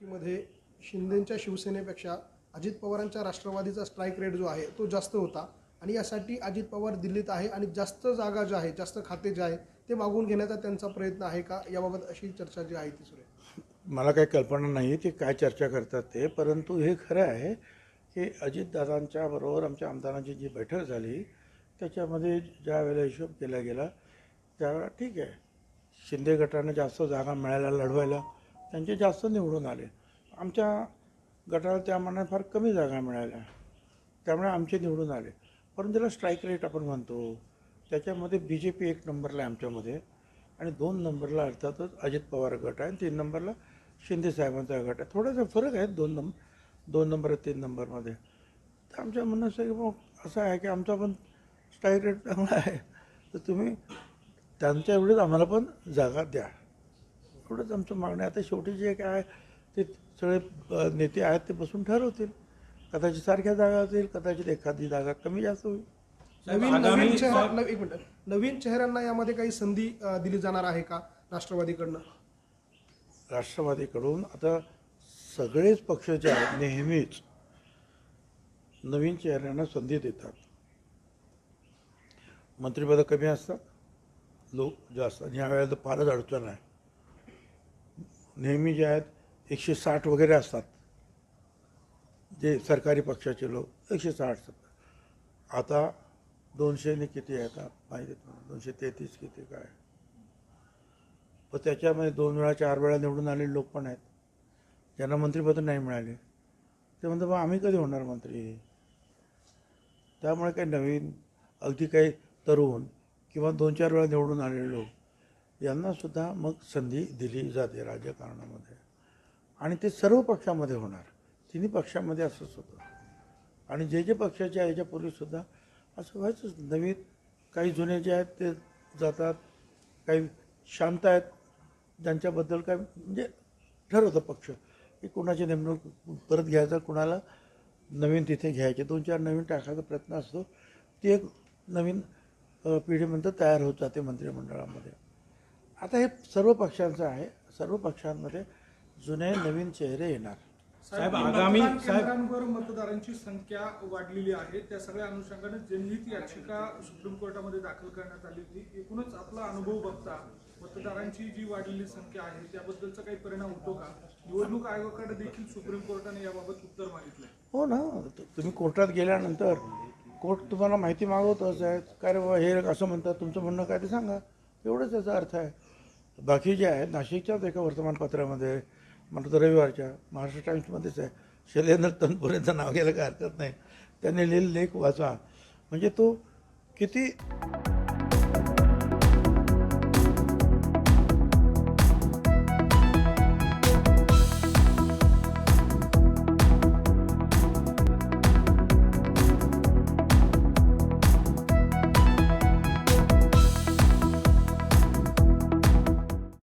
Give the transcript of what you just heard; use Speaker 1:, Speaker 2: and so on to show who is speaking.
Speaker 1: निवडणुकीमध्ये शिंदेंच्या शिवसेनेपेक्षा अजित पवारांच्या राष्ट्रवादीचा strike rate जो आहे तो जास्त होता. आणि यासाठी अजित पवार दिल्लीत आहे आणि जास्त जागा ज्या आहे जास्त खाते जे आहे ते मागून घेण्याचा त्यांचा प्रयत्न आहे का? याबाबत अशी चर्चा जी आहे ती सुरू आहे.
Speaker 2: मला काही कल्पना नाही की काय चर्चा करतात ते परंतु हे खरं आहे की अजितदादांच्या बरोबर आमच्या आमदारांची जी बैठक झाली त्याच्यामध्ये ज्या वेळेला हिशोब केला गेला त्यावेळेला ठीक आहे शिंदे गटाने जास्त जागा मिळायला लढवायला त्यांचे जास्त निवडून आले. आमच्या गटाला त्यामानाने फार कमी जागा मिळाल्या. त्यामुळे आमचे निवडून आले. परंतु त्याला स्ट्राईक रेट आपण म्हणतो. त्याच्यामध्ये बी जे पी एक नंबरला आहे आमच्यामध्ये. आणि दोन नंबरला अर्थातच अजित पवार गट आहे आणि तीन नंबरला शिंदे साहेबांचा गट आहे. थोडासा फरक आहे दोन नंबर दोन नंबर तीन नंबरमध्ये. तर आमच्या म्हणणं असं की मग असं आहे की आमचा पण स्ट्राईक रेट चांगला आहे. तर तुम्ही त्यांच्या एवढेच आम्हाला पण जागा द्या. एवढंच आमचं मागणं आहे. आता शेवटी जे काय आहे ते सगळे नेते आहेत ते बसून ठरवतील. कदाचित सारख्या जागा असतील कदाचित एखादी जागा कमी जास्त होईल.
Speaker 1: नवीन नवीन चेहरा नव- एक मिनिट. नवीन चेहऱ्यांना यामध्ये काही संधी दिली जाणार आहे का राष्ट्रवादीकडनं?
Speaker 2: राष्ट्रवादीकडून आता सगळेच पक्ष जे आहेत नेहमीच नवीन चेहऱ्यांना संधी देतात. मंत्रिपदं कमी असतात लोक जास्त. आणि ह्यावेळेला तर फारच अडचण आहे. नेहमी जे आहेत एकशे साठ वगैरे असतात. जे सरकारी पक्षाचे लोक एकशे साठ असतात आता दोनशेने किती आहेत माहिती दोनशे तेहतीस किती काय पण त्याच्यामध्ये दोन वेळा चार वेळा निवडून आलेले लोक पण आहेत. ज्यांना मंत्रिपद नाही मिळाले. ते म्हणतात मग आम्ही कधी होणार मंत्री? त्यामुळे काही नवीन अगदी काही तरुण किंवा दोन चार वेळा निवडून आलेले लोक यांनासुद्धा मग संधी दिली जाते राजकारणामध्ये. आणि ते सर्व पक्षामध्ये होणार. तिन्ही पक्षामध्ये असंच होतं. आणि जे जे पक्षाचे आहे याच्यापूर्वीसुद्धा असं व्हायचंच. नवीन काही जुने जे आहेत ते जातात. काही शांत आहेत. ज्यांच्याबद्दल काय म्हणजे ठरवतं पक्ष. की कुणाची नेमणूक परत घ्यायचा कुणाला नवीन तिथे घ्यायचे. दोन चार नवीन टाकायचा प्रयत्न असतो. ती एक नवीन अ, तयार होत जाते मंत्रिमंडळामध्ये. आता हे सर्व पक्षांचं आहे. सर्व पक्षांमध्ये जुने नवीन चेहरे येणार.
Speaker 3: साहेब, आगामी-
Speaker 4: मतदान
Speaker 3: साहेब-
Speaker 4: केंद्रांवर मतदारांची संख्या वाढलेली आहे. त्या सगळ्या अनुषंगाने जनहित याचिका सुप्रीम कोर्टामध्ये दाखल करण्यात आली होती एकूणच आपला अनुभव बघता मतदारांची जी वाढलेली संख्या आहे त्याबद्दलचा काही परिणाम होतो का? निवडणूक आयोगाकडे देखील सुप्रीम कोर्टाने याबाबत उत्तर मागितलंय.
Speaker 2: हो ना. तुम्ही कोर्टात गेल्यानंतर कोर्ट तुम्हाला माहिती मागवतच आहे काय रे बाबा हे असं म्हणतात तुमचं म्हणणं काय ते सांगा. एवढंच याचा अर्थ आहे. बाकी जे आहे नाशिकच्याच एका वर्तमानपत्रामध्ये म्हणतो तर रविवारच्या महाराष्ट्र टाईम्समध्येच आहे. शैलेंद्र तनपुरेंचं नाव घ्यायला काय हरकत नाही. त्यांनी लिहिलेला लेख वाचा. म्हणजे तो किती